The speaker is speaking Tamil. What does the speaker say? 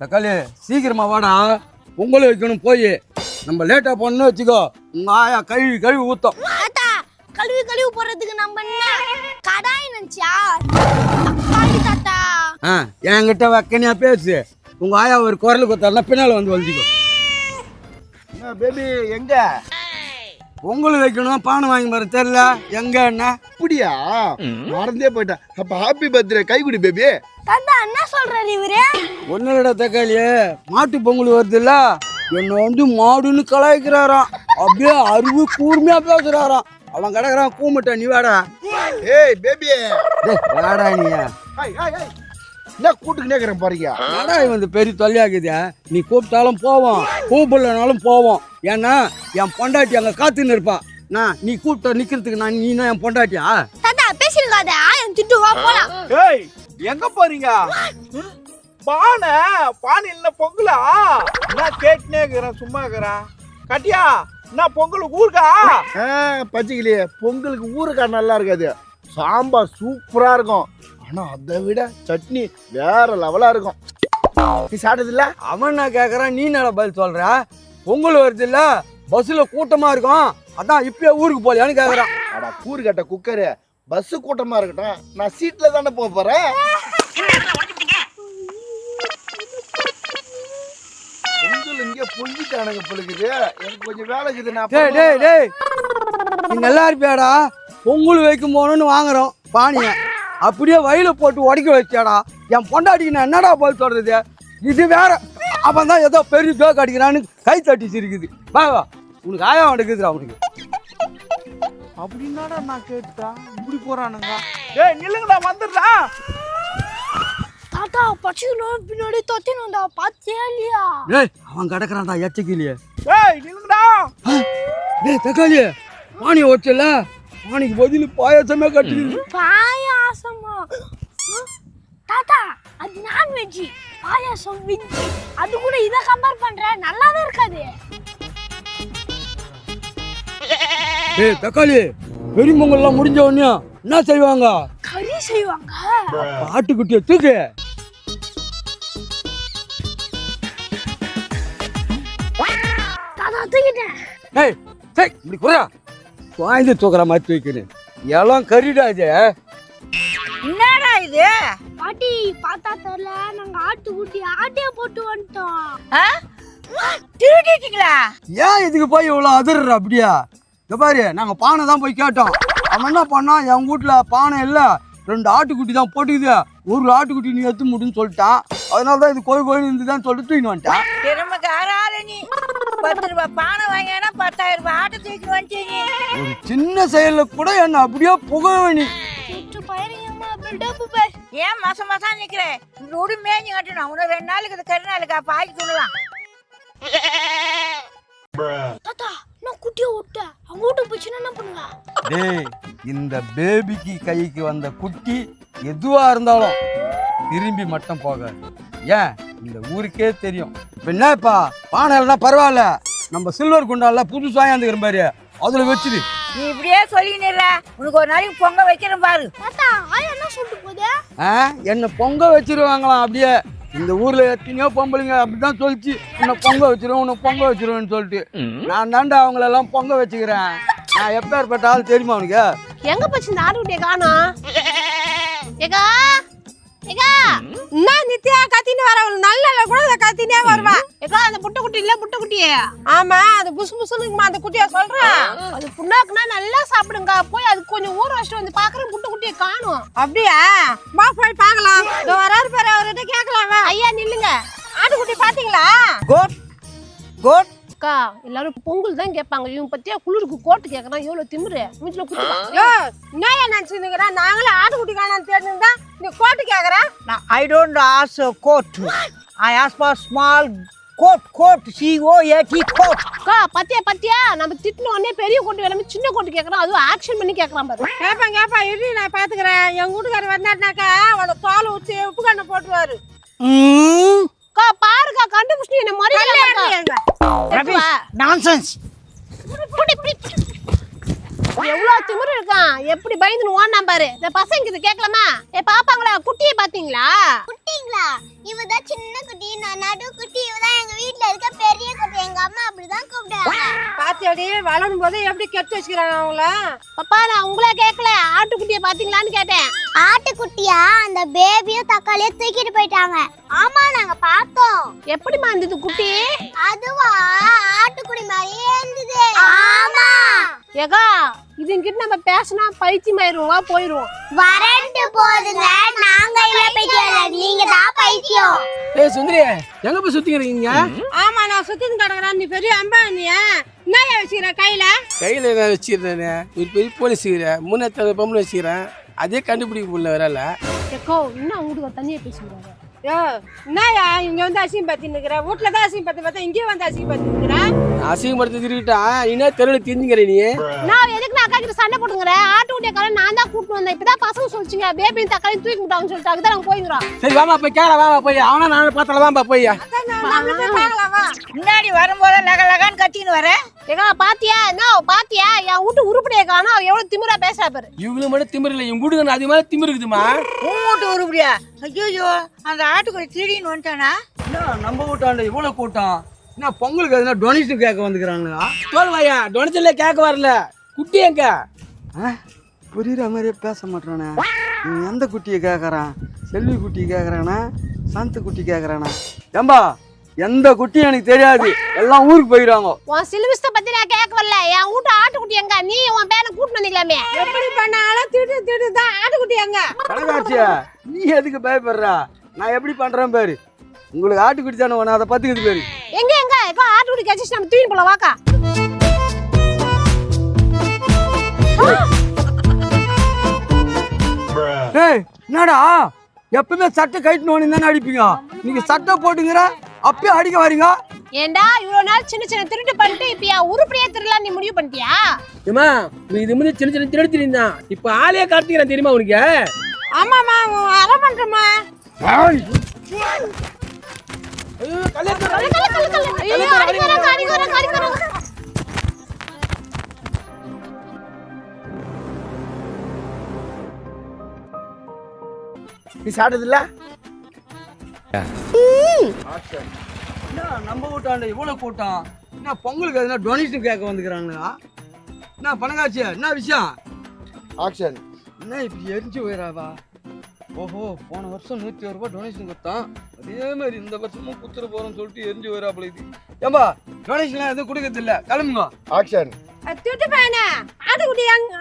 தக்காளி சீக்கிரமா வாடா பொங்கல் வைக்கணும் போய் நம்ம லேட்டா போனோம்னு வச்சுக்கோ உங்க ஆயா கழுவி கழுவி ஊத்தம் கழுவி கழுவி போடுறதுக்கு நம்ம என்ன கடாய் நினைச்சா தக்காளி தாத்தா ஆ என்கிட்ட வக்கனியா பேசு உங்க ஆயா ஒரு குரல் கொடுத்தாருன்னா பின்னால வந்து வலிச்சுக்கோ பேபி எங்க பொங்கல் வைக்கணும் பானை வாங்கி வர தெரியல. எங்க என்ன அப்படியா? மறந்தே போயிட்டேன். அப்ப ஹாப்பி பர்த்டே கைக்குடி பேபி தாத்தா என்ன சொல்றாரு இவரு. ஒன்னுலடா தக்காளி மாட்டு பொங்கல் வருதுல்ல? என்னை வந்து மாடுன்னு கலாய்க்கிறாராம். அப்படியே அறிவு கூர்மையா பேசுறாராம். அவன் கிடக்குறான் கூமுட்ட நீ வாடா. ஏய் பேபி டேய், வாடா நீ. என்ன கூட்டுக்கு நேக்கிறேன் பாருங்க. வாடா இவன் பெரிய தொல்லையாக்குது நீ கூப்பிட்டாலும் போவோம் கூப்பிடலனாலும் போவோம் ஏன்னா என் பொண்டாட்டி அங்க காத்துன்னு இருப்பான் நான் நீ கூப்பிட்ட நிக்கிறதுக்கு நான் நீ என் பொண்டாட்டியா? தாத்தா பேசிருக்காத திட்டு வா போலாம். ஏய் எங்க போறீங்க? பானை பானை இல்ல பொங்கலா? நான் கேட்டுனே இருக்கிறேன் சும்மா இருக்கிறேன். கட்டியா? நான் பொங்கலுக்கு ஊருக்கா? பச்சைக்கிளி பொங்கலுக்கு ஊறுகாய் நல்லா இருக்காது. சாம்பார் சூப்பரா இருக்கும். ஆனா அதை விட சட்னி வேற லெவலா இருக்கும். நீ சாப்பிட்டது இல்ல அவன் நான் கேக்குறான்? நீ என்ன பதில் சொல்ற? பொங்கல் வருது இல்ல? பஸ்ல கூட்டமா இருக்கும். அதான் இப்பயே ஊருக்கு போலியான்னு கேக்குறான். அடா கூறு கட்ட குக்கரு. பஸ் கூட்டமா இருக்கட்டும். நான் சீட்ல தானே போக போறேன். பொங்கல் இங்கே பொங்கிட்டானுங்க பொழுகுது எனக்கு கொஞ்சம் வேலை இருக்குது. நான் டேய் டேய் டேய். நீ நல்லா இருப்பியாடா? பொங்கல் வைக்கும் போகணும்னு வாங்குறோம். பானியை அப்படியே வயல போட்டு உடைக்க வச்சியாடா என் பொண்டாட்டிக்கு நான் என்னடா பதில் சொல்றது? இது வேற. அவன் தான் ஏதோ பெரிய ஜோக் அடிக்கிறான்னு கை தட்டி சிரிக்குது. வா வா. உனக்கு ஆயா நடக்குதுடா உனக்கு. அப்படின்னாடா நான் கேட்டேன் இப்படி போறானுங்க. ஏய் நில்லுங்கடா வந்துடுறா தாத்தா பச்சைகளும் பின்னாடி தொத்தின்னு வந்தா பாத்தியா இல்லையா? டேய் அவன் கிடக்குறான்டா எச்சக்கிலியே ஏய் நில்லுங்கடா. டேய் தக்காளி பானியை வச்சல பானிக்கு பதில் பாயாசமே பாயாசமா ஆ? தாத்தா அது நான்வெஜ் பாயாசம் வெஜ் அது கூட இதை கம்பேர் பண்ற நல்லாவே இருக்காது. டேய் தக்காளி பெரிய பொங்கல்லாம் முடிஞ்ச உடனே என்ன செய்வாங்க? கறி செய்வாங்க. ஆட்டுக்குட்டியை தூக்கு. தாத்தா தூக்கிட்டேன். ஏய் டேய் இப்படி குறா குழந்தை தூக்குற மாதிரி தூக்கிறேன் எல்லாம் கறிடா இது. என்னடா இது? பாட்டி பார்த்தா தெரியல. நாங்க ஆட்டு குட்டி ஆட்டையே போட்டு வந்துட்டோம். ஆ? திருடிட்டீங்களா? ஏன் இதுக்கு போய் இவ்வளோ அதிர்ற அப்படியா? இந்த பாரு நாங்கள் பானை தான் போய் கேட்டோம். அவன் என்ன பண்ணான் என் வீட்டில் பானை இல்லை. ரெண்டு ஆட்டுக்குட்டி தான் போட்டுக்குது. ஒரு ஆட்டுக்குட்டி நீ எடுத்து முடின்னு சொல்லிட்டான். அதனால தான் இது கோயில் கோயில் இருந்து தான் சொல்லிட்டு தூக்கின்னு வந்துட்டான். நீ. பத்து ரூபாய் பானை வாங்கினா பத்தாயிரம் ரூபாய் ஆட்டை தூக்கி வந்துட்டீங்க ஒரு சின்ன செயலில் கூட என்னை அப்படியே புகழ் நீ. பாய் ஏன் மாசம் மாசம் நிக்கிறேன் இந்த உடு மேய்ஞ்சி கட்டணும் உனக்கு ரெண்டு நாளுக்கு இது கரு நாளுக்கா பாக்கி சொல்லலாம் தாத்தா நான் குட்டியை விட்டேன் அவங்க வீட்டுக்கு போச்சுன்னா என்ன பண்ணுவா? டேய் இந்த பேபிக்கு கைக்கு வந்த குட்டி எதுவா இருந்தாலும் திரும்பி மட்டும் போக ஏன்? இந்த ஊருக்கே தெரியும். இப்ப என்னப்பா? பானை இல்லைன்னா பரவாயில்ல. நம்ம சில்வர் குண்டால புதுசா வாங்கியாந்துக்கிற பாரு அதுல வச்சிரு நீ இப்படியே சொல்லிடுற உனக்கு ஒரு நாளைக்கு பொங்க வைக்கிறேன் பாரு. என்ன சொல்லிட்டு போகுது? ஆ என்ன பொங்க வச்சிருவாங்களாம் அப்படியே. இந்த ஊர்ல எத்தனையோ பொம்பளைங்க அப்படிதான் சொல்லிச்சு. உன்னை பொங்க வச்சிருவேன் உன்னை பொங்க வச்சிருவேன்னு சொல்லிட்டு. நான் தாண்டா அவங்களெல்லாம் பொங்க வச்சுக்கிறேன். நான் எப்பேற்பட்ட ஆள் தெரியுமா உனக்கு? எங்க போச்சு இந்த ஆட்டுக்குட்டியை காணோம்? ஏகா என்ன நித்யா கத்தின்னு வர நல்ல கூட அதை கத்தினே வருவா. ஏகா அந்த புட்டை குட்டி இல்ல புட்டை குட்டியே ஆமா அது புசு புசுன்னு அந்த குட்டியா சொல்றேன் அது புண்ணாக்குனா நல்லா சாப்பிடுங்க போய் அது கொஞ்சம் ஊற வச்சுட்டு வந்து பாக்குறேன் குட்டியை காணும். அப்படியா? வா போய் பார்க்கலாம். இதோ வராரு பாரு அவர்கிட்ட கேட்கலாமா ஐயா நில்லுங்க. ஆட்டுக்குட்டி பாத்தீங்களா கோட் கோட் அக்கா எல்லாரும் பொங்கல் தான் கேட்பாங்க. இவன் பத்தியா குளிருக்கு கோட்டு கேட்கறான் எவ்வளவு திமிரு. வீட்டுல குடுத்து என்ன நினைச்சுக்கிறா நாங்களே காணான்னு தெரிஞ்சுதான் நீ கோட்டு கேக்குற? I don't ask coat I ask for small coat coat C O A T coat அக்கா பத்தியா பத்தியா? நம்ம திட்டின உடனே பெரிய கோட்டு வேணாம சின்ன கோட்டு கேக்குறான். அதுவும் ஆக்ஷன் பண்ணி கேக்குறான் பாரு. கேப்பா கேப்பா இரு நான் பாத்துக்கிறேன். என் வீட்டுக்காரர் வந்தாருனாக்கா அவளை தோலை ஊற்றி உப்பு கண்ணை போட்டுருவாரு. அக்கா பாருக்கா கண்டுபிடிச்சு என்ன மாதிரி ரபிஷ் நான்சென்ஸ் எவ்வளவு திமிரு இருக்கான். எப்படி பயந்துன்னு ஓடினா பாரு. இந்த பசங்க இது கேட்கலாமா? ஏ பாப்பாங்களா குட்டியை பாத்தீங்களா குட்டிங்களா? இவதான் சின்ன குட்டி. நான் நடு குட்டி. இவதான் எங்க வீட்ல இருக்க பெரிய குட்டி. எங்க அம்மா அப்படிதான் கூப்பிடுவாங்க. பாத்தியாடி வளரும் போது எப்படி கெட்டு வச்சுக்கிறாங்க அவங்கள? பாப்பா நான் உங்களே கேட்கல. ஆட்டுக்குட்டியை பாத்தீங்களான்னு கேட்டேன். ஆட்டுக்குட்டியா? அந்த பேபியும் தக்காளியும் தூக்கிட்டு போயிட்டாங்க. ஆமா நாங்க பார்த்தோம். எப்படிமா இருந்தது குட்டி? அதுவா ஆட்டுக்குடி மாதிரியே இருந்தது ஆமா ஏகா இதுங்கிட்ட நம்ம பேசினா பைத்தியமாயிருவா போயிருவோம். வறண்டு போதுங்க நாங்க இல்ல பைத்தியம் நீங்க தான் பைத்தியம். ஏய் சுந்தரி எங்க போய் சுத்திக்கிறீங்க ஆமா நான் சுத்தின்னு கிடக்குறேன். நீ பெரிய அம்பானியா? என்ன வச்சுக்கிற கையில? கையில் நான் வச்சிருந்தேனே ஒரு பெரிய போலீஸ் மூணு பொம்பளை வச்சுக்கிறேன். அதே கண்டுபிடிக்க முடியல வரல ஏக்கோ இன்னும் வீட்டுக்கு தனியா பேசுகிறாங்க என்னயா இங்க வந்து நிக்கிற வீட்டுல தான் அசிங்கம் பத்தி பார்த்தா இங்கேயும் வந்து நிக்கிற அசிங்கப்படுத்தி திருவிட்டான் என்ன தெருவில் தெரிஞ்சுக்கிற நீ? நான் அக்கா கிட்ட சண்டை போட்டுங்கிறேன் ஆட்டுக்குட்டிய காலை நான் தான் கூட்டு வந்தேன். இப்பதான் பசங்க சொல்லிச்சுங்க. பேபியும் தக்காளி தூக்கி விட்டாங்கன்னு சொல்லிட்டு அதுதான் நாங்க போயிருக்கிறோம் சரி வாமா போய் கேள வாமா போய். அவனா நான் பார்த்தல வாமா போய். முன்னாடி வரும்போது லக லகான்னு கத்தின்னு வர. ஏக்கா பாத்தியா? என்ன பாத்தியா? என் வீட்டு உருப்படியை காணோம் எவ்வளவு திமிரா பேசுறா பாரு. இவங்களுக்கு மட்டும் திமிரு இல்லை. இவங்க வீட்டுக்கு அதிகமாக திமிரு இருக்குதுமா மூட்டு உருப்படியா? ஐயோ அந்த ஆட்டுக்குடி திருடின்னு வந்துட்டானா? என்ன நம்ம வீட்டாண்ட இவ்வளவு கூட்டம்? என்ன பொங்கலுக்கு எதுனா டொனேஷன் கேட்க வந்துக்கிறாங்களா தோல் வாயா டொனேஷன்ல கேட்க வரல. குட்டி எங்க புரியுற மாதிரியே பேச மாட்டானே நீ எந்த குட்டியை கேட்குறான் செல்வி குட்டி கேட்குறானா சாந்த குட்டி கேட்குறானா ஏம்பா எந்த குட்டியும் எனக்கு தெரியாது. எல்லாம் ஊருக்கு போயிடுவாங்க. உன் சிலுவிஸ்த பத்தி நான் கேட்க வரல என் வீட்டு ஆட்டுக்குட்டி எங்க நீ உன் பேரை கூட்டு வந்தீங்களாமே எப்படி பண்ணாலும் திட்டு திட்டு தான் ஆட்டுக்குட்டி அங்க. பணக்காட்சியா நீ எதுக்கு பயப்படுறா? நான் எப்படி பண்றேன் பாரு. உங்களுக்கு ஆட்டுக்குட்டி தானே ஒன்று அதை பத்துக்குது பாரு. எங்க எங்க? ஏக்கா ஆட்டுக்குட்டி கழிச்சு நம்ம தூக்கி போல வாக்கா. ஏய் என்னடா? எப்பவுமே சட்டை கட்டினு ஒன்று தானே அடிப்பீங்க? நீங்க சட்டை போட்டுங்கிற அப்பயே அடிக்க வரீங்க? ஏண்டா இவ்வளவு நாள் சின்ன சின்ன திருட்டு பண்ணிட்டு இப்ப என் உருப்படியே திருடலாம் நீ முடிவு பண்ணிட்டியா? ஏமா நீ இது மாதிரி சின்ன சின்ன திருடி தெரியுந்தான் இப்போ ஆளையே காட்டுக்கிறேன் தெரியுமா உனக்கு? ஆமாமா அரை பண்றமா ஐயோ, கல்யாணம் நீ சாப்பிட்டது இல்ல என்ன நம்ம வீட்டாண்ட இவ்வளவு கூட்டம்? என்ன பொங்கலுக்கு எதுனா டொனேஷன் கேட்க வந்துக்கிறாங்களா என்ன பணக்காட்சியா என்ன விஷயம்? ஆக்ஷன் என்ன இப்படி எரிஞ்சு போயிடாவா ஓஹோ போன வருஷம் நூற்றி ஒரு ரூபாய் டொனேஷன் கொடுத்தான். அதே மாதிரி இந்த வருஷமும் குத்துற போறோம்னு சொல்லிட்டு எரிஞ்சு போயிடாப்புல இது. ஏம்பா டொனேஷன்லாம் எதுவும் கொடுக்கறது இல்ல கிளம்புங்க ஆக்ஷன் திட்டு பையனே அங்க